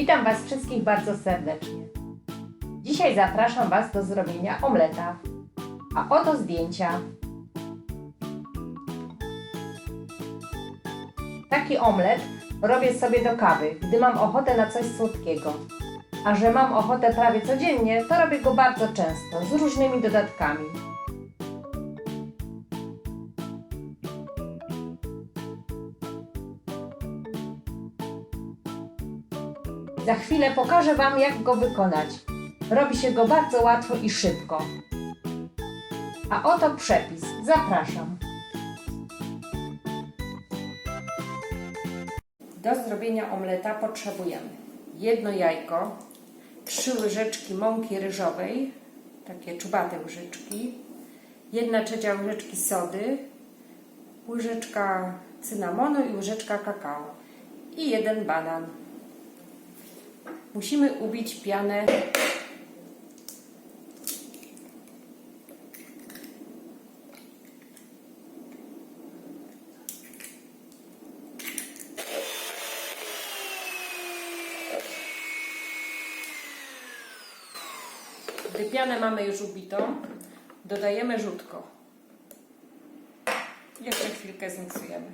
Witam Was wszystkich bardzo serdecznie. Dzisiaj zapraszam Was do zrobienia omleta. A oto zdjęcia. Taki omlet robię sobie do kawy, gdy mam ochotę na coś słodkiego. A że mam ochotę prawie codziennie, to robię go bardzo często, z różnymi dodatkami. Za chwilę pokażę Wam, jak go wykonać. Robi się go bardzo łatwo i szybko. A oto przepis. Zapraszam. Do zrobienia omleta potrzebujemy jedno jajko, trzy łyżeczki mąki ryżowej, takie czubate łyżeczki, jedna trzecia łyżeczki sody, łyżeczka cynamonu i łyżeczka kakao i jeden banan. Musimy ubić pianę Gdy pianę mamy już ubitą, dodajemy żółtko. Jeszcze chwilkę zmiksujemy.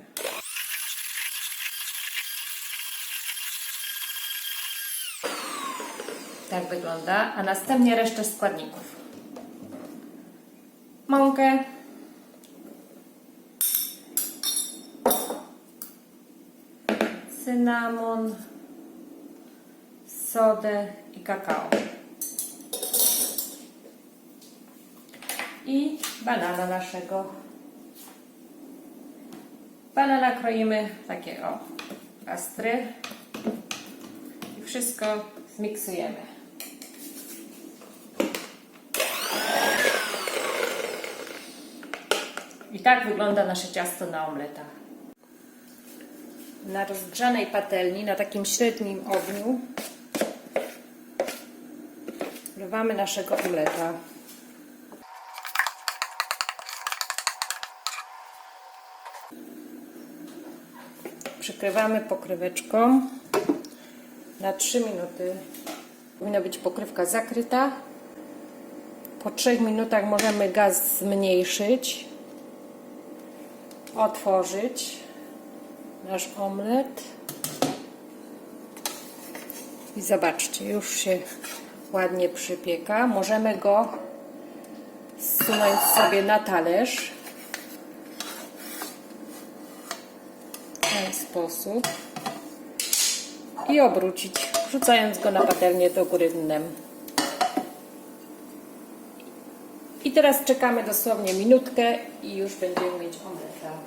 Tak wygląda, a następnie resztę składników. Mąkę, cynamon, sodę i kakao. I banana naszego. Banana kroimy takie o astry i wszystko zmiksujemy. I tak wygląda nasze ciasto na omleta. Na rozgrzanej patelni, na takim średnim ogniu, wlewamy naszego omleta. Przykrywamy pokryweczką na 3 minuty. Powinna być pokrywka zakryta. Po 3 minutach możemy gaz zmniejszyć, otworzyć nasz omlet. I zobaczcie, już się ładnie przypieka. Możemy go zsunąć sobie na talerz. W ten sposób. I obrócić, wrzucając go na patelnię do góry dnem. I teraz czekamy dosłownie minutkę i już będziemy mieć omleta.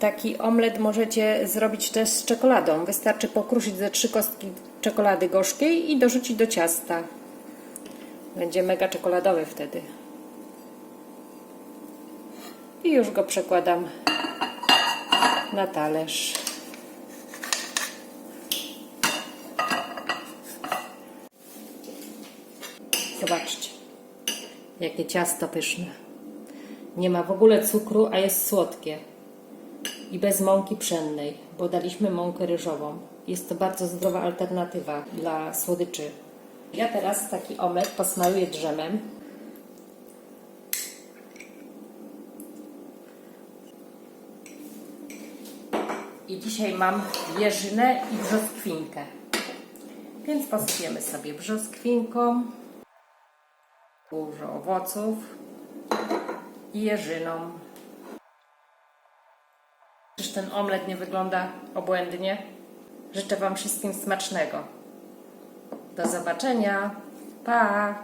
Taki omlet możecie zrobić też z czekoladą. Wystarczy pokruszyć ze trzy kostki czekolady gorzkiej i dorzucić do ciasta. Będzie mega czekoladowy wtedy. I już go przekładam na talerz. Zobaczcie, jakie ciasto pyszne. Nie ma w ogóle cukru, a jest słodkie. I bez mąki pszennej, bo daliśmy mąkę ryżową. Jest to bardzo zdrowa alternatywa dla słodyczy. Ja teraz taki omlet posmaruję drzemem. I dzisiaj mam jeżynę i brzoskwinkę. Więc posypiemy sobie brzoskwinką, dużo owoców i jeżyną. Czyż ten omlet nie wygląda obłędnie? Życzę Wam wszystkim smacznego. Do zobaczenia. Pa!